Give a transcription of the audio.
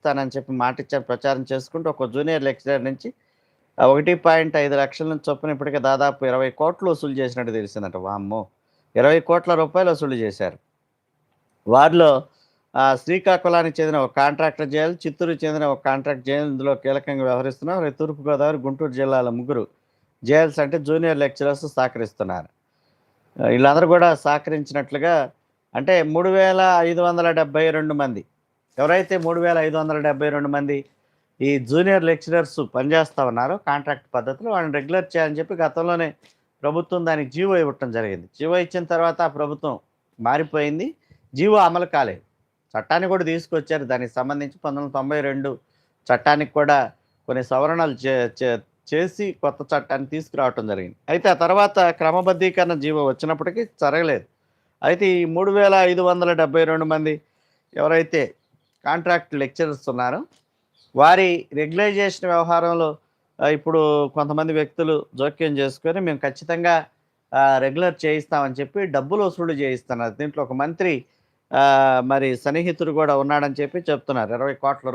ఇస్తానని చెప్పి మాట ఇచ్చారు. ప్రచారం చేసుకుంటూ ఒక జూనియర్ లెక్చరర్ నుంచి ఒకటి పాయింట్ ఐదు లక్షల నుంచి చొప్పున ఇప్పటికే దాదాపు ఇరవై కోట్లు వసూలు చేసినట్టు తెలిసిందట. వామ్మో! ఇరవై కోట్ల రూపాయలు వసూలు చేశారు. వారిలో శ్రీకాకుళానికి చెందిన ఒక కాంట్రాక్టర్ జైలు చిత్తూరు చెందిన ఒక కాంట్రాక్ట్ జైలు ఇందులో కీలకంగా వ్యవహరిస్తున్నారు. తూర్పుగోదావరి గుంటూరు జిల్లాల ముగ్గురు జైల్స్ అంటే జూనియర్ లెక్చరర్స్ సహకరిస్తున్నారు. వీళ్ళందరూ కూడా సహకరించినట్లుగా అంటే మూడు వేల ఐదు వందల డెబ్బై రెండు మంది ఎవరైతే మూడు వేల ఐదు వందల డెబ్బై రెండు మంది ఈ జూనియర్ లెక్చరర్స్ పనిచేస్తూ ఉన్నారో కాంట్రాక్ట్ పద్ధతిలో వాళ్ళని రెగ్యులర్ చేయాలని చెప్పి గతంలోనే ప్రభుత్వం దానికి జీవో ఇవ్వటం జరిగింది. జీవో ఇచ్చిన తర్వాత ఆ ప్రభుత్వం మారిపోయింది. జీవో అమలు కాలేదు. చట్టాన్ని కూడా తీసుకొచ్చారు. దానికి సంబంధించి పంతొమ్మిది తొంభై రెండు చట్టానికి కూడా కొన్ని సవరణలు చే చే- చేసి కొత్త చట్టాన్ని తీసుకురావటం జరిగింది. అయితే ఆ తర్వాత క్రమబద్ధీకరణ జీవో వచ్చినప్పటికీ జరగలేదు. అయితే ఈ మూడు వేల ఐదు వందల డెబ్బై రెండు మంది ఎవరైతే కాంట్రాక్ట్ లెక్చరర్స్ ఉన్నారు వారి రెగ్యులైజేషన్ వ్యవహారంలో ఇప్పుడు కొంతమంది వ్యక్తులు జోక్యం చేసుకొని మేము ఖచ్చితంగా రెగ్యులర్ చేయిస్తామని చెప్పి డబ్బులు వసూలు చేయిస్తున్నారు. దీంట్లో ఒక మంత్రి మరి సన్నిహితుడు కూడా ఉన్నాడని చెప్పి చెప్తున్నారు. ఇరవై కోట్ల